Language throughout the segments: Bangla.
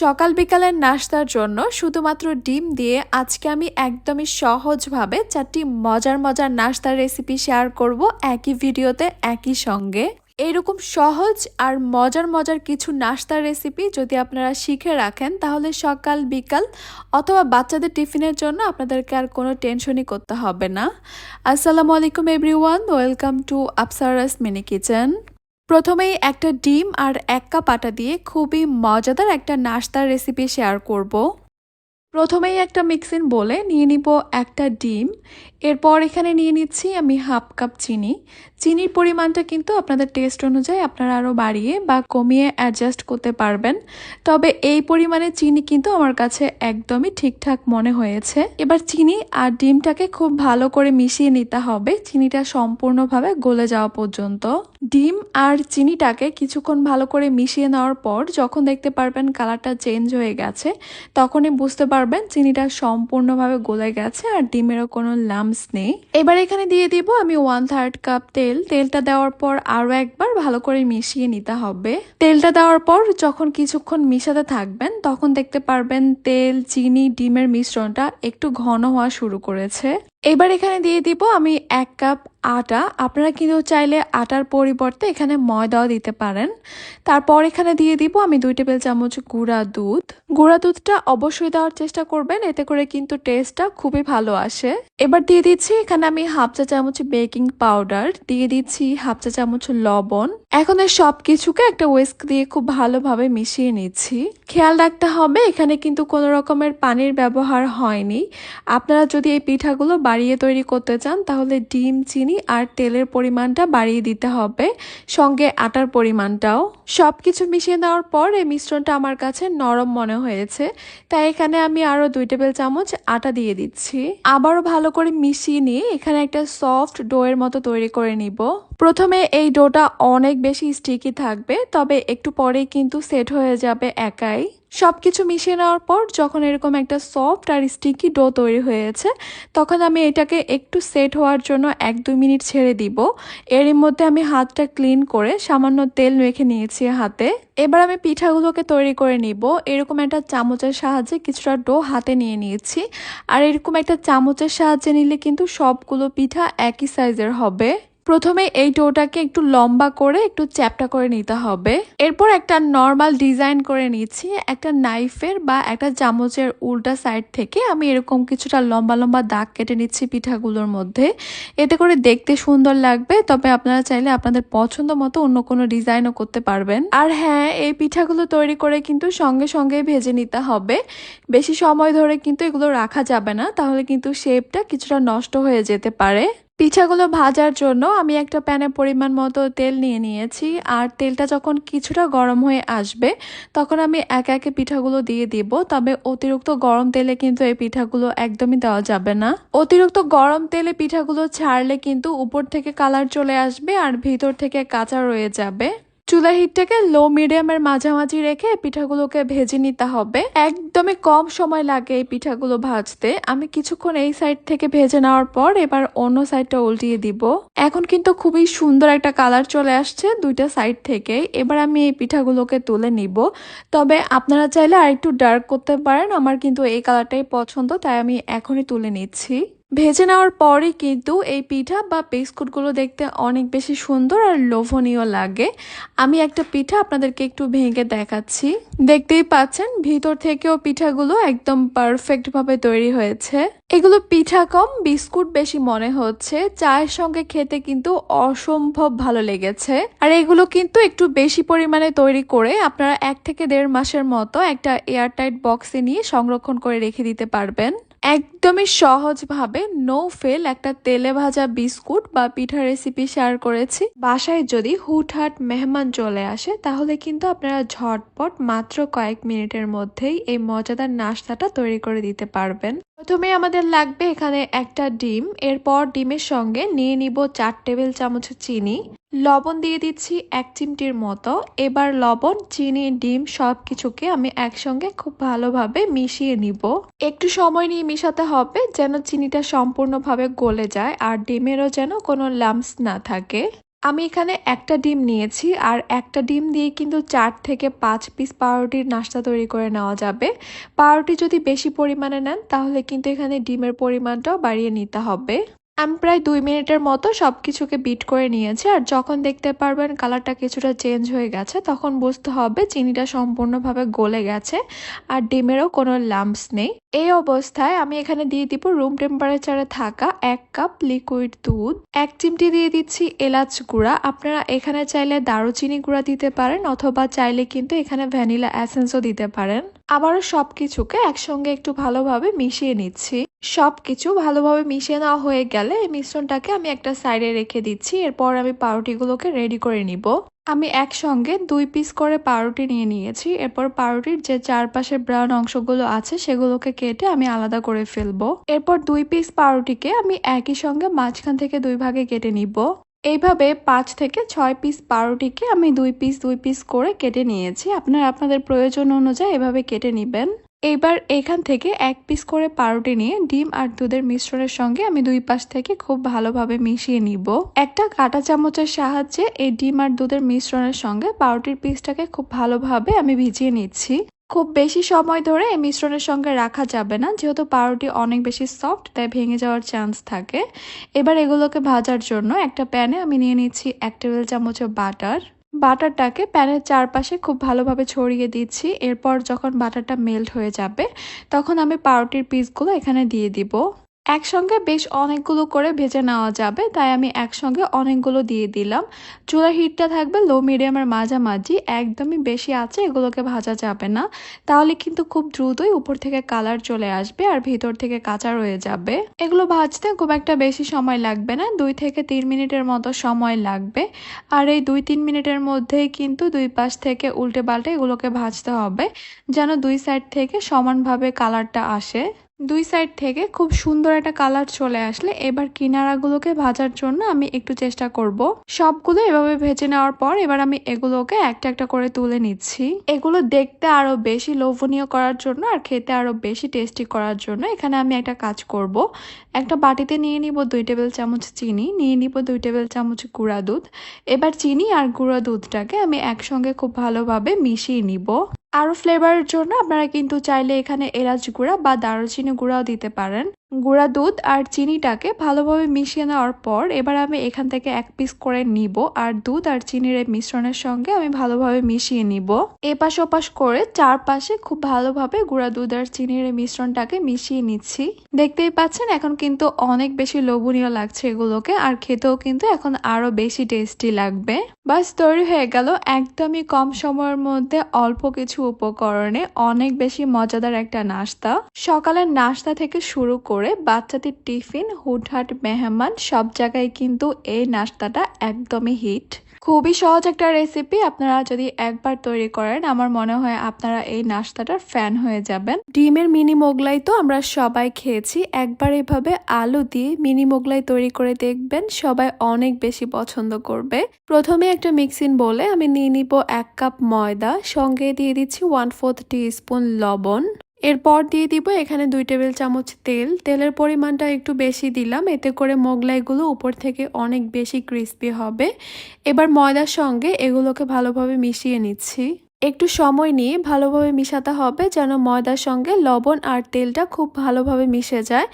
সকাল বিকালের নাস্তার জন্য শুধুমাত্র ডিম দিয়ে আজকে আমি একদমই সহজভাবে চারটি মজার মজার নাস্তার রেসিপি শেয়ার করব একই ভিডিওতে, একই সঙ্গে। এরকম সহজ আর মজার মজার কিছু নাস্তার রেসিপি যদি আপনারা শিখে রাখেন, তাহলে সকাল বিকাল অথবা বাচ্চাদের টিফিনের জন্য আপনাদেরকে আর কোনো টেনশনই করতে হবে না। আসসালামু আলাইকুম everyone welcome to Apsara's mini kitchen প্রথমেই একটা ডিম আর এক কাপ আটা দিয়ে খুবই মজাদার একটা নাস্তার রেসিপি শেয়ার করব। প্রথমেই একটা মিক্সিং বলে নিয়ে নিব একটা ডিম। এরপর এখানে নিয়ে নিচ্ছি আমি হাফ কাপ চিনি। চিনির পরিমাণটা কিন্তু আপনাদের টেস্ট অনুযায়ী আপনারা আরও বাড়িয়ে বা কমিয়ে অ্যাডজাস্ট করতে পারবেন। তবে এই পরিমাণে চিনি কিন্তু আমার কাছে একদমই ঠিকঠাক মনে হয়েছে। এবার চিনি আর ডিমটাকে খুব ভালো করে মিশিয়ে নিতে হবে। চিনিটা সম্পূর্ণভাবে গলে যাওয়া পর্যন্ত। ডিম আর চিনিটাকে কিছুক্ষণ ভালো করে মিশিয়ে নেওয়ার পর যখন দেখতে পারবেন কালারটা চেঞ্জ হয়ে গেছে, তখনই বুঝতে পারবেন চিনিটা সম্পূর্ণভাবে গলে গেছে আর ডিমেরও কোনো লামস নেই। এবার এখানে দিয়ে দিব আমি ওয়ান থার্ড কাপ তেল। তেলটা দেওয়ার পর আরও একবার ভালো করে মিশিয়ে নিতে হবে। তেলটা দেওয়ার পর যখন কিছুক্ষণ মিশাতে থাকবেন, তখন দেখতে পারবেন তেল, চিনি, ডিমের মিশ্রণটা একটু ঘন হওয়া শুরু করেছে। এবার এখানে দিয়ে দিব আমি এক কাপ আটা, আপনারা কিন্তু চাইলে আটার পরিবর্তে এখানে ময়দাও দিতে পারেন। তারপর এখানে দিয়ে দিব আমি দুই টেবিল চামচ গুঁড়া দুধ। গুঁড়া দুধটা অবশ্যই দেওয়ার চেষ্টা করবেন, এতে করে কিন্তু টেস্টটা খুবই ভালো আসে। এবার দিয়ে দিচ্ছি এখানে আমি হাফ চা চামচ বেকিং পাউডার দিয়ে দিচ্ছি হাফ চা চামচ লবণ। এখন এই সব কিছুকে একটা ওয়েস্ক দিয়ে খুব ভালোভাবে মিশিয়ে নিচ্ছি। খেয়াল রাখতে হবে, এখানে কিন্তু কোনো রকমের পানির ব্যবহার হয়নি। আপনারা যদি এই পিঠাগুলো বাড়িয়ে তৈরি করতে চান, তাহলে ডিম, চিনি আর তেলের পরিমাণটা বাড়িয়ে দিতে হবে। সঙ্গে আটার পরিমাণটাও। সব কিছু মিশিয়ে নেওয়ার পর এই মিশ্রণটা আমার কাছে নরম মনে হয়েছে। তাই এখানে আমি আরও দুই টেবিল চামচ আটা দিয়ে দিচ্ছি। আবারও ভালো করে মিশিয়ে নিয়ে এখানে একটা সফট ডোয়ের মতো তৈরি করে নিব। প্রথমে এই ডোটা অনেক বেশি স্টিকি থাকবে, তবে একটু পরেই কিন্তু সেট হয়ে যাবে একাই। সব কিছু মিশিয়ে নেওয়ার পর যখন এরকম একটা সফট আর স্টিকি ডো তৈরি হয়েছে, তখন আমি এটাকে একটু সেট হওয়ার জন্য এক দুই মিনিট ছেড়ে দিব। এর মধ্যে আমি হাতটা ক্লিন করে সামান্য তেল মেখে নিয়েছি হাতে। এবার আমি পিঠাগুলোকে তৈরি করে নিব। এরকম একটা চামচের সাহায্যে কিছুটা ডো হাতে নিয়ে নিয়েছি। আর এরকম একটা চামচের সাহায্যে নিলে কিন্তু সবগুলো পিঠা একই সাইজের হবে। প্রথমে এই ডোটাকে একটু লম্বা করে একটু চ্যাপটা করে নিতে হবে। এরপর একটা নর্মাল ডিজাইন করে নিচ্ছি, একটা নাইফের বা একটা চামচের উল্টা সাইড থেকে। আমি এরকম কিছুটা লম্বা লম্বা দাগ কেটে নিচ্ছি পিঠাগুলোর মধ্যে। এতে করে দেখতে সুন্দর লাগবে, তবে আপনারা চাইলে আপনাদের পছন্দ মতো অন্য কোনো ডিজাইনও করতে পারবেন। আর হ্যাঁ এই পিঠাগুলো তৈরি করে কিন্তু সঙ্গে সঙ্গে ভেজে নিতে হবে। বেশি সময় ধরে কিন্তু এগুলো রাখা যাবে না, তাহলে কিন্তু শেপটা কিছুটা নষ্ট হয়ে যেতে পারে। পিঠাগুলো ভাজার জন্য আমি একটা প্যানে পরিমাণ মতো তেল নিয়ে নিয়েছি। আর তেলটা যখন কিছুটা গরম হয়ে আসবে, তখন আমি একে একে পিঠাগুলো দিয়ে দিব। তবে অতিরিক্ত গরম তেলে কিন্তু এই পিঠাগুলো একদমই দেওয়া যাবে না। অতিরিক্ত গরম তেলে পিঠাগুলো ছাড়লে কিন্তু উপর থেকে কালার চলে আসবে আর ভিতর থেকে কাঁচা রয়ে যাবে। চুলার হিটটাকে লো মিডিয়ামের মাঝামাঝি রেখে পিঠাগুলোকে ভেজে নিতে হবে। একদমই কম সময় লাগে এই পিঠাগুলো ভাজতে। আমি কিছুক্ষণ এই সাইড থেকে ভেজে নেওয়ার পর এবার অন্য সাইডটা উল্টিয়ে দিব। এখন কিন্তু খুবই সুন্দর একটা কালার চলে আসছে দুইটা সাইড থেকে। এবার আমি এই পিঠাগুলোকে তুলে নিব। তবে আপনারা চাইলে আর একটু ডার্ক করতে পারেন। আমার কিন্তু এই কালারটাই পছন্দ, তাই আমি এখনই তুলে নিচ্ছি। ভেজে নেওয়ার পরে কিন্তু এই পিঠা বা বিস্কুটগুলো দেখতে অনেক বেশি সুন্দর আর লোভনীয় লাগে। আমি একটা পিঠা আপনাদেরকে একটু ভেঙে দেখাচ্ছি। দেখতেই পাচ্ছেন, ভিতর থেকেও পিঠাগুলো একদম পারফেক্টভাবে তৈরি হয়েছে। এগুলো পিঠা কম, বিস্কুট বেশি মনে হচ্ছে। চায়ের সঙ্গে খেতে কিন্তু অসম্ভব ভালো লেগেছে। আর এগুলো কিন্তু একটু বেশি পরিমাণে তৈরি করে আপনারা এক থেকে দেড় মাসের মতো একটা এয়ারটাইট বক্সে নিয়ে সংরক্ষণ করে রেখে দিতে পারবেন। একদমই সহজভাবে নো ফেল একটা তেলে ভাজা বিস্কুট বা পিঠা রেসিপি শেয়ার করেছি। বাসায় যদি হুটহাট মেহমান চলে আসে, তাহলে কিন্তু আপনারা ঝটপট মাত্র কয়েক মিনিটের মধ্যেই এই মজাদার নাস্তাটা তৈরি করে দিতে পারবেন। প্রথমে আমাদের লাগবে এখানে একটা ডিম, এরপর ডিমের সঙ্গে নিয়ে নিব চার টেবিল চামচ চিনি। লবণ দিয়ে দিচ্ছি এক চিমটির মতো। এবার লবণ, চিনি, ডিম সব কিছুকে আমি একসঙ্গে খুব ভালোভাবে মিশিয়ে নিব। একটু সময় নিয়ে মিশাতে হবে যেন চিনিটা সম্পূর্ণভাবে গলে যায় আর ডিমেরও যেন কোনো লাম্পস না থাকে। আমি এখানে একটা ডিম নিয়েছি আর একটা ডিম দিয়ে কিন্তু চার থেকে পাঁচ পিস পাউরুটির নাস্তা তৈরি করে নেওয়া যাবে। পাউরুটি যদি বেশি পরিমাণে নেন, তাহলে কিন্তু এখানে ডিমের পরিমাণটাও বাড়িয়ে নিতে হবে। আমি প্রায় দুই মিনিটের মতো সব কিছুকে বিট করে নিয়েছি আর যখন দেখতে পারবেন কালারটা কিছুটা চেঞ্জ হয়ে গেছে, তখন বুঝতে হবে চিনিটা সম্পূর্ণভাবে গলে গেছে আর ডিমেরও কোনো লাম্পস নেই। এই অবস্থায় আমি এখানে দিয়ে দিব রুম টেম্পারেচারে থাকা এক কাপ লিকুইড দুধ, এক চিমটি দিয়ে দিচ্ছি এলাচ গুঁড়া। আপনারা এখানে চাইলে দারুচিনি গুঁড়া দিতে পারেন অথবা চাইলে কিন্তু এখানে ভ্যানিলা অ্যাসেন্সও দিতে পারেন। আবারও সব কিছুকে একসঙ্গে একটু ভালোভাবে মিশিয়ে নিচ্ছি। সব কিছু ভালোভাবে মিশিয়ে নেওয়া হয়ে গেলে এই মিশ্রণটাকে আমি একটা সাইডে রেখে দিচ্ছি। এরপর আমি পাউরুটিগুলোকে রেডি করে নিব। আমি একসঙ্গে দুই পিস করে পাউরুটি নিয়ে নিয়েছি। এরপর পাউরুটির যে চারপাশে ব্রাউন অংশগুলো আছে, সেগুলোকে কেটে আমি আলাদা করে ফেলব। এরপর দুই পিস পাউরুটিকে আমি একই সঙ্গে মাঝখান থেকে দুই ভাগে কেটে নিব। এইভাবে পাঁচ থেকে ছয় পিস পাউরুটিকে আমি দুই পিস দুই পিস করে কেটে নিয়েছি। আপনারা, আপনাদের প্রয়োজন অনুযায়ী এভাবে কেটে নেবেন। এইবার এখান থেকে এক পিস করে পাউরুটি নিয়ে ডিম আর দুধের মিশ্রণের সঙ্গে আমি দুই পাশ থেকে খুব ভালোভাবে মিশিয়ে নিব। একটা কাঁটা চামচের সাহায্যে এই ডিম আর দুধের মিশ্রণের সঙ্গে পাউরুটির পিসটাকে খুব ভালোভাবে আমি ভিজিয়ে নিচ্ছি। খুব বেশি সময় ধরে এই মিশ্রণের সঙ্গে রাখা যাবে না, যেহেতু পাউরুটি অনেক বেশি সফট তাই ভেঙে যাওয়ার চান্স থাকে। এবার এগুলোকে ভাজার জন্য একটা প্যানে আমি নিয়ে নিচ্ছি এক টেবিল চামচের বাটার বাটারটাকে প্যানের চারপাশে খুব ভালোভাবে ছড়িয়ে দিচ্ছি। এরপর যখন বাটারটা মেল্ট হয়ে যাবে, তখন আমি পাউরুটির পিসগুলো এখানে দিয়ে দিব। একসঙ্গে বেশ অনেকগুলো করে ভেজে নেওয়া যাবে, তাই আমি একসঙ্গে অনেকগুলো দিয়ে দিলাম। চুলার হিটটা থাকবে লো মিডিয়ামের মাঝামাঝি, একদমই বেশি আছে, এগুলোকে ভাজা যাবে না। তাহলে কিন্তু খুব দ্রুতই উপর থেকে কালার চলে আসবে আর ভিতর থেকে কাঁচা রয়ে যাবে। এগুলো ভাজতে খুব একটা বেশি সময় লাগবে না, দুই থেকে তিন মিনিটের মতো সময় লাগবে। আর এই দুই তিন মিনিটের মধ্যেই কিন্তু দুই পাশ থেকে উল্টে পাল্টে এগুলোকে ভাজতে হবে, যেন দুই সাইড থেকে সমানভাবে কালারটা আসে। দুই সাইড থেকে খুব সুন্দর একটা কালার চলে আসলে এবার কিনারাগুলোকে ভাজার জন্য আমি একটু চেষ্টা করব। সবগুলো এভাবে ভেজে নেওয়ার পর এবার আমি এগুলোকে একটা একটা করে তুলে নিচ্ছি। এগুলো দেখতে আরও বেশি লোভনীয় করার জন্য আর খেতে আরও বেশি টেস্টি করার জন্য এখানে আমি একটা কাজ করব। একটা বাটিতে নিয়ে নিব দুই টেবিল চামচ চিনি, নিয়ে নিব দুই টেবিল চামচ গুঁড়া দুধ। এবার চিনি আর গুঁড়া দুধটাকে আমি একসঙ্গে খুব ভালোভাবে মিশিয়ে নিব। আরও ফ্লেভারের জন্য আপনারা কিন্তু চাইলে এখানে এলাচ গুঁড়া বা দারুচিনি গুঁড়াও দিতে পারেন। গুঁড়া দুধ আর চিনিটাকে ভালোভাবে মিশিয়ে নেওয়ার পর এবার আমি এখান থেকে এক পিস করে নিব আর দুধ আর চিনির এই মিশ্রণের সঙ্গে আমি ভালোভাবে মিশিয়ে নিব। এপাশ ওপাশ করে চারপাশে খুব ভালোভাবে গুঁড়া দুধ আর চিনির এই মিশ্রণটাকে মিশিয়ে নিচ্ছি। দেখতেই পাচ্ছেন, এখন কিন্তু অনেক বেশি লোভনীয় লাগছে এগুলোকে আর খেতেও কিন্তু এখন আরও বেশি টেস্টি লাগবে। বাস, তৈরি হয়ে গেল একদমই কম সময়ের মধ্যে অল্প কিছু উপকরণে অনেক বেশি মজাদার একটা নাস্তা। সকালের নাস্তা থেকে শুরু করে করে বাচ্চাদের টিফিন, হুটহাট মেহমান, সব জায়গায় কিন্তু এই নাস্তাটা একদমই হিট। খুবই সহজ একটা রেসিপি আপনারা যদি একবার তৈরি করেন, আমার মনে হয় আপনারা এই নাস্তাটার ফ্যান হয়ে যাবেন। ডিমের মিনি মোগলাই তো আমরা সবাই খেয়েছি, একবার এভাবে আলু দিয়ে মিনি মোগলাই তৈরি করে দেখবেন, সবাই অনেক বেশি পছন্দ করবে। প্রথমে একটা মিক্সিং বলে আমি নিয়ে নিব এক কাপ ময়দা, সঙ্গে দিয়ে দিচ্ছি ওয়ান ফোর্থ টি স্পুন লবণ। এরপর দিয়ে দিব এখানে দুই টেবিল চামচ তেল। তেলের পরিমাণটা একটু বেশি দিলাম, এতে করে মোগলাইগুলো উপর থেকে অনেক বেশি ক্রিস্পি হবে। এবার ময়দার সঙ্গে এগুলোকে ভালোভাবে মিশিয়ে নিচ্ছি। একটু সময় নিয়ে ভালোভাবে মিশাতে হবে যেন ময়দার সঙ্গে লবণ আর তেলটা খুব ভালোভাবে মিশে যায়।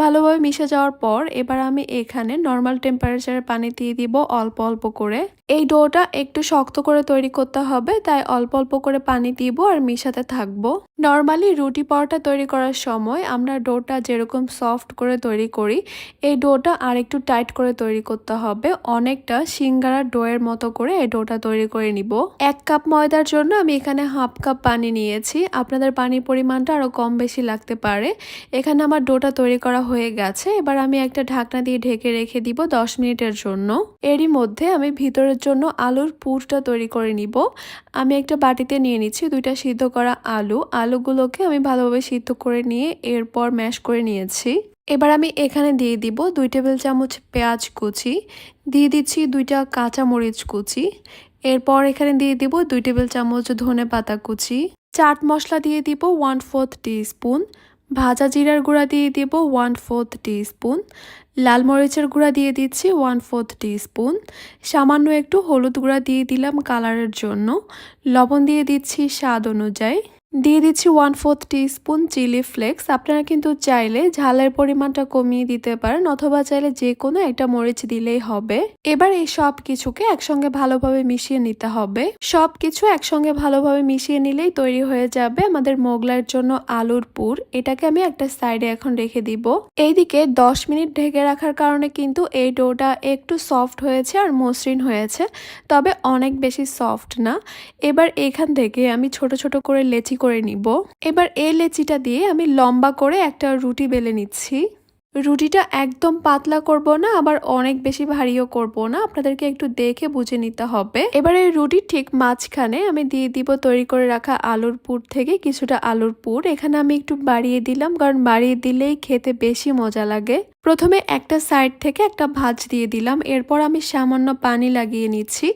ভালোভাবে মিশে যাওয়ার পর এবার আমি এখানে নর্মাল টেম্পারেচারের পানি দিয়ে দিব অল্প অল্প করে। এই ডোটা একটু শক্ত করে তৈরি করতে হবে, তাই অল্প অল্প করে পানি দিব আর মিশাতে থাকব। নর্মালি রুটি পরোটা তৈরি করার সময় আমরা ডোটা যেরকম সফট করে তৈরি করি, এই ডোটা আর একটু টাইট করে তৈরি করতে হবে। অনেকটা সিঙ্গারার ডোয়ের মতো করে এই ডোটা তৈরি করে নিব। এক কাপ ময়দার জন্য আমি এখানে হাফ কাপ পানি নিয়েছি। আপনাদের পানির পরিমাণটা আরও কম বেশি লাগতে পারে। এখানে আমার ডোটা তৈরি করা হয়ে গেছে। এবার আমি একটা ঢাকনা দিয়ে ঢেকে রেখে দিব দশ মিনিটের জন্য। এরই মধ্যে আমি ভিতরের জন্য আলুর পুরটা তৈরি করে নিব। আমি একটা বাটিতে নিয়ে নিচ্ছি দুইটা সিদ্ধ করা আলু। আলুগুলোকে আমি ভালোভাবে সিদ্ধ করে নিয়ে এরপর ম্যাশ করে নিয়েছি। এবার আমি এখানে দিয়ে দিব দুই টেবিল চামচ পেঁয়াজ কুচি। দিয়ে দিচ্ছি দুইটা কাঁচামরিচ কুচি। এরপর এখানে দিয়ে দিব দুই টেবিল চামচ ধনে পাতা কুচি, চাট মশলা দিয়ে দিব ওয়ান ফোর্থ স্পুন ভাজা জিরার গুঁড়া দিয়ে দিব ওয়ান ফোর্থ স্পুন লাল মরিচের গুঁড়া দিয়ে দিচ্ছি ওয়ান ফোর্থ স্পুন সামান্য একটু হলুদ গুঁড়া দিয়ে দিলাম কালারের জন্য, লবণ দিয়ে দিচ্ছি স্বাদ অনুযায়ী। দিয়ে দিচ্ছি one fourth spoon chilli flakes আপনারা কিন্তু চাইলে ঝালের পরিমাণটা কমিয়ে দিতে পারেন অথবা চাইলে যে কোনো একটা মরিচ দিলেই হবে। এবার এই সব কিছুকে একসঙ্গে ভালোভাবে মিশিয়ে নিতে হবে। সব কিছু একসঙ্গে ভালোভাবে মিশিয়ে নিলেই তৈরি হয়ে যাবে আমাদের মোগলাইয়ের জন্য আলুর পুর। এটাকে আমি একটা সাইডে এখন রেখে দিব। এইদিকে দশ মিনিট ঢেকে রাখার কারণে কিন্তু এই ডোটা একটু সফট হয়েছে আর মসৃণ হয়েছে, তবে অনেক বেশি সফট না। এবার এখান থেকে আমি ছোট ছোট করে লেচি করে নিব। এবার এই লেচিটা দিয়ে আমি লম্বা করে একটা রুটি বেলে নিচ্ছি। রুটিটা একদম পাতলা করব না, আবার অনেক বেশি ভারীও করব না, আপনাদেরকে একটু দেখে বুঝে নিতে হবে। এবার এই রুটির ঠিক মাঝখানে আমি দিয়ে দিব তৈরি করে রাখা আলুর পুর থেকে কিছুটা আলুর পুর। এখানে আমি একটু বাড়িয়ে দিলাম, কারণ বাড়িয়ে দিলেই খেতে বেশি মজা লাগে। প্রথমে একটা সাইড থেকে একটা ভাজ দিয়ে দিলাম, এরপর আমি সামান্য পানি লাগিয়ে নিচ্ছি,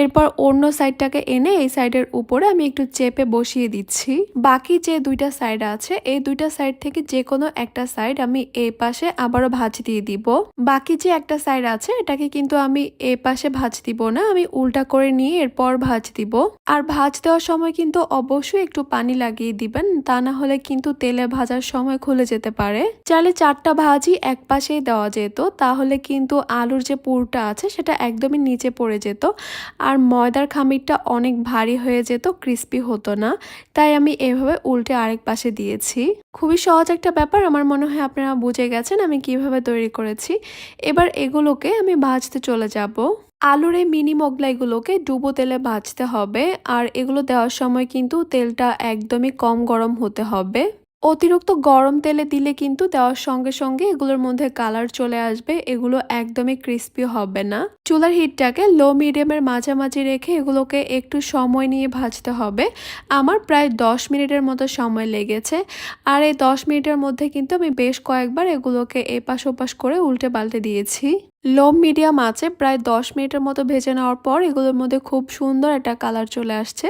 এরপর অন্য সাইডটাকে এনে এই সাইডের উপরে আমি একটু চেপে বসিয়ে দিচ্ছি। বাকি যে দুইটা সাইড আছে, এই দুইটা সাইড থেকে যে কোনো একটা সাইড আমি এই পাশে আবারও ভাজ দিয়ে দিব। বাকি যে একটা সাইড আছে, এটাকে কিন্তু আমি এই পাশে ভাজ দিব না, আমি উল্টা করে নিয়ে এরপর ভাজ দিব। আর ভাজ দেওয়ার সময় কিন্তু অবশ্যই একটু পানি লাগিয়ে দিবেন, তা না হলে কিন্তু তেলে ভাজার সময় খুলে যেতে পারে। চাইলে চারটা ভাজি এক পাশেই দেওয়া যেত, তাহলে কিন্তু আলুর যে পুরটা আছে সেটা একদমই নিচে পড়ে যেত। আর ময়দার খামিরটা অনেক ভারী হয়ে যেত, ক্রিস্পি হতো না। তাই আমি এভাবে উল্টে আরেক পাশে দিয়েছি। খুবই সহজ একটা ব্যাপার, আমার মনে হয় আপনারা বুঝে গেছেন আমি কীভাবে তৈরি করেছি। এবার এগুলোকে আমি ভাজতে চলে যাব। আলুর এই মিনি মোগলাইগুলোকে ডুবো তেলে ভাজতে হবে, আর এগুলো দেওয়ার সময় কিন্তু তেলটা একদমই কম গরম হতে হবে। অতিরিক্ত গরম তেলে দিলে কিন্তু দেওয়ার সঙ্গে সঙ্গে এগুলোর মধ্যে কালার চলে আসবে, এগুলো একদমই ক্রিস্পি হবে না। চুলার হিটটাকে লো মিডিয়ামের মাঝামাঝি রেখে এগুলোকে একটু সময় নিয়ে ভাজতে হবে। আমার প্রায় দশ মিনিটের মতো সময় লেগেছে। আর এই দশ মিনিটের মধ্যে কিন্তু আমি বেশ কয়েকবার এগুলোকে এপাশ ওপাশ করে উল্টে পাল্টে দিয়েছি। লো মিডিয়াম আছে, প্রায় দশ মিনিটের মতো ভেজে নেওয়ার পর এগুলোর মধ্যে খুব সুন্দর একটা কালার চলে আসছে।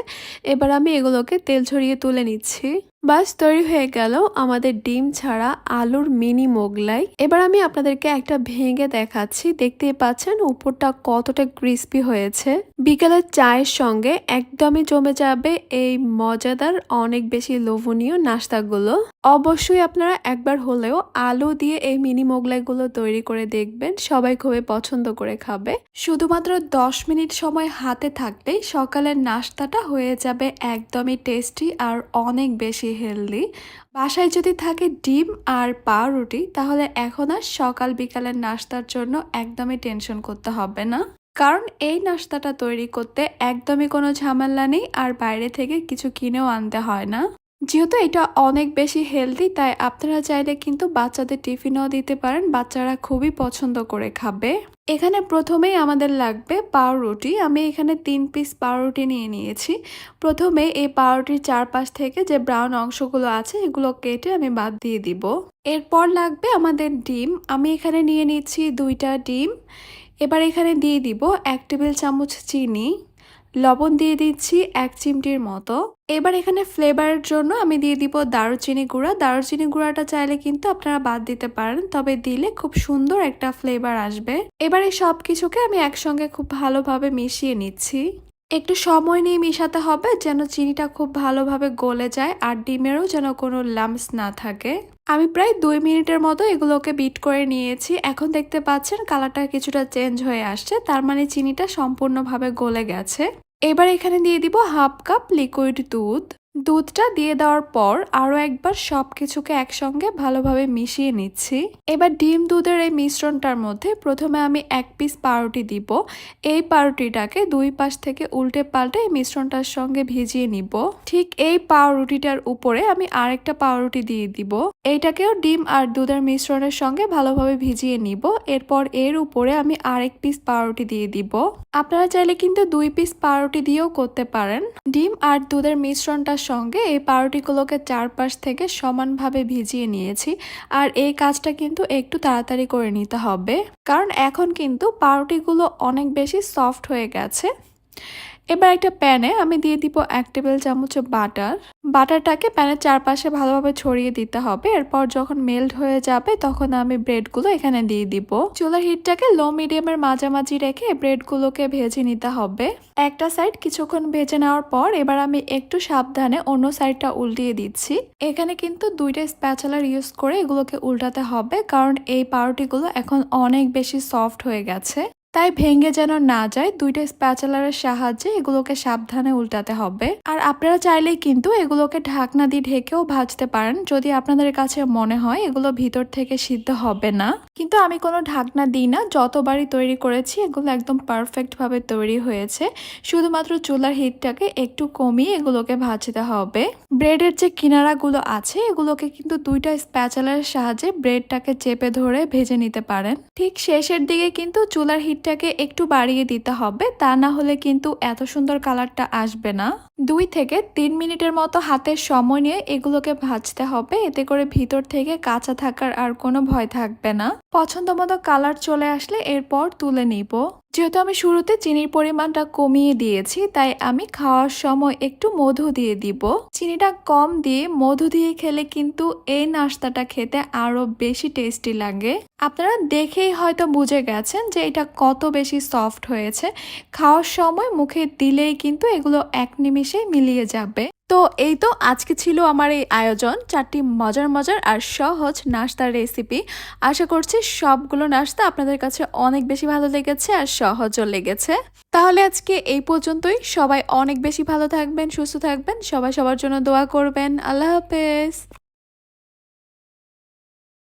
এবার আমি এগুলোকে তেল ছড়িয়ে তুলে নিচ্ছি। বাস, তৈরি হয়ে গেল আমাদের ডিম ছাড়া আলুর মিনি মোগলাই। এবার আমি আপনাদেরকে একটা ভেঙে দেখাচ্ছি। দেখতেই পাচ্ছেন উপরটা কতটা ক্রিস্পি হয়েছে। বিকেলের চায়ের সঙ্গে একদমই জমে যাবে এই মজাদার, অনেক বেশি লোভনীয় নাস্তাগুলো। অবশ্যই আপনারা একবার হলেও আলু দিয়ে এই মিনি মোগলাইগুলো তৈরি করে দেখবেন। সবাই খুবই পছন্দ করে খাবে। শুধুমাত্র দশ মিনিট সময় হাতে থাকলেই সকালের নাস্তাটা হয়ে যাবে একদমই টেস্টি আর অনেক বেশি হেলদি বাসায় যদি থাকে ডিম আর পাউরুটি, তাহলে এখন আর সকাল বিকালের নাস্তার জন্য একদমই টেনশন করতে হবে না। কারণ এই নাস্তাটা তৈরি করতে একদমই কোনো ঝামেলা নেই আর বাইরে থেকে কিছু কিনেও আনতে হয় না। যেহেতু এটা অনেক বেশি হেলদি তাই আপনারা চাইলে কিন্তু বাচ্চাদের টিফিনও দিতে পারেন। বাচ্চারা খুবই পছন্দ করে খাবে। এখানে প্রথমেই আমাদের লাগবে পাউরুটি। আমি এখানে তিন পিস পাউরুটি নিয়ে নিয়েছি। প্রথমে এই পাউরুটির চারপাশ থেকে যে ব্রাউন অংশগুলো আছে, এগুলো কেটে আমি বাদ দিয়ে দিব। এরপর লাগবে আমাদের ডিম। আমি এখানে নিয়ে নিচ্ছি দুইটা ডিম। এবার এখানে দিয়ে দিব এক টেবিল চামচ চিনি। লবণ দিয়ে দিচ্ছি এক চিমটির মতো। এবার এখানে ফ্লেভারের জন্য আমি দিয়ে দিব দারুচিনি গুঁড়া। দারুচিনি গুঁড়াটা চাইলে কিন্তু আপনারা বাদ দিতে পারেন, তবে দিলে খুব সুন্দর একটা ফ্লেভার আসবে। এবার সব কিছুকে আমি একসঙ্গে খুব ভালোভাবে মিশিয়ে নিচ্ছি। একটু সময় নিয়ে মিশাতে হবে যেন চিনিটা খুব ভালোভাবে গলে যায় আর ডিমেরও যেন কোনো লাম্পস না থাকে। আমি প্রায় দুই মিনিটের মতো এগুলোকে বিট করে নিয়েছি। এখন দেখতে পাচ্ছেন কালারটা কিছুটা চেঞ্জ হয়ে আসছে, তার মানে চিনিটা সম্পূর্ণভাবে গলে গেছে। এবার এখানে দিয়ে দিব হাফ কাপ লিকুইড দুধ। দুধটা দিয়ে দেওয়ার পর আরও একবার সব কিছুকে একসঙ্গে ভালোভাবে মিশিয়ে নিচ্ছি। এবার ডিম দুধের এই মিশ্রণটার মধ্যে প্রথমে আমি এক পিস পাউরুটি দিব। এই পাউরুটিটাকে দুই পাশ থেকে উল্টে পাল্টে এই মিশ্রণটার সঙ্গে ভিজিয়ে নিব। ঠিক এই পাউরুটিটার উপরে আমি আরেকটা পাউরুটি দিয়ে দিব। এইটাকেও ডিম আর দুধের মিশ্রণের সঙ্গে ভালোভাবে ভিজিয়ে নিব। এরপর এর উপরে আমি আরেক পিস পাউরুটি দিয়ে দিব। আপনারা চাইলে কিন্তু দুই পিস পাউরুটি দিয়েও করতে পারেন। ডিম আর দুধের মিশ্রণটার সঙ্গে এই পাউরুটিগুলোকে চারপাশ থেকে সমানভাবে ভিজিয়ে নিয়েছি। আর এই কাজটা কিন্তু একটু তাড়াতাড়ি করে নিতে হবে। কারণ এখন কিন্তু পাউরুটিগুলো অনেক বেশি সফট হয়ে গেছে। এবার একটা প্যানে আমি দিয়ে দিব এক টেবিল চামচ বাটার। বাটারটাকে প্যানের চারপাশে ভালোভাবে ছড়িয়ে দিতে হবে। এরপর যখন মেল্ট হয়ে যাবে, তখন আমি ব্রেডগুলো এখানে দিয়ে দিব। চুলার হিটটাকে লো মিডিয়ামের মাঝামাঝি রেখে ব্রেডগুলোকে ভেজে নিতে হবে। একটা সাইড কিছুক্ষণ ভেজে নেওয়ার পর এবার আমি একটু সাবধানে অন্য সাইডটা উল্টিয়ে দিচ্ছি। এখানে কিন্তু দুইটা স্প্যাচালার ইউজ করে এগুলোকে উল্টাতে হবে, কারণ এই পাউরুটিগুলো এখন অনেক বেশি সফট হয়ে গেছে। তাই ভেঙে যেন না যায়, দুইটা স্প্যাচালারের সাহায্যে এগুলোকে সাবধানে উল্টাতে হবে। আর আপনারা চাইলেই কিন্তু এগুলোকে ঢাকনা দিয়ে ঢেকেও ভাজতে পারেন। যদি আপনাদের কাছে মনে হয় এগুলো ভিতর থেকে সিদ্ধ হবে না। কিন্তু আমি কোনো ঢাকনা দিই না। যতবারই তৈরি করেছি, এগুলো একদম পারফেক্ট ভাবে তৈরি হয়েছে। শুধুমাত্র চুলার হিটটাকে একটু কমিয়ে এগুলোকে ভাজতে হবে। ব্রেডের যে কিনারাগুলো আছে, এগুলোকে কিন্তু দুইটা স্প্যাচালার সাহায্যে ব্রেডটাকে চেপে ধরে ভেজে নিতে পারেন। ঠিক শেষের দিকে কিন্তু চুলার হিটটাকে একটু বাড়িয়ে দিতে হবে, তা না হলে কিন্তু এত সুন্দর কালারটা আসবে না। দুই থেকে তিন মিনিটের মতো হাতের সময় নিয়ে এগুলোকে ভাজতে হবে, এতে করে ভিতর থেকে কাঁচা থাকার আর কোনো ভয় থাকবে না। পছন্দ মতো কালার চলে আসলে এরপর তুলে নিব। যেহেতু আমি শুরুতে চিনির পরিমাণটা কমিয়ে দিয়েছি, তাই আমি খাওয়ার সময় একটু মধু দিয়ে দিব। চিনিটা কম দিয়ে মধু দিয়ে খেলে কিন্তু এই নাস্তাটা খেতে আরও বেশি টেস্টি লাগে। আপনারা দেখেই হয়তো বুঝে গেছেন যে এটা কত বেশি সফট হয়েছে। খাওয়ার সময় মুখে দিলেই কিন্তু এগুলো এক নিমিষে মিলিয়ে যাবে। তো এই তো আজকে ছিল আমার এই আয়োজন। চারটি মজার মজার আর সহজ নাস্তার রেসিপি আশা করছি সবগুলো নাস্তা আপনাদের কাছে অনেক বেশি ভালো লেগেছে আর সহজও লেগেছে। তাহলে আজকে এই পর্যন্তই। সবাই অনেক বেশি ভালো থাকবেন, সুস্থ থাকবেন। সবাই সবার জন্য দোয়া করবেন। আল্লাহ হাফেজ।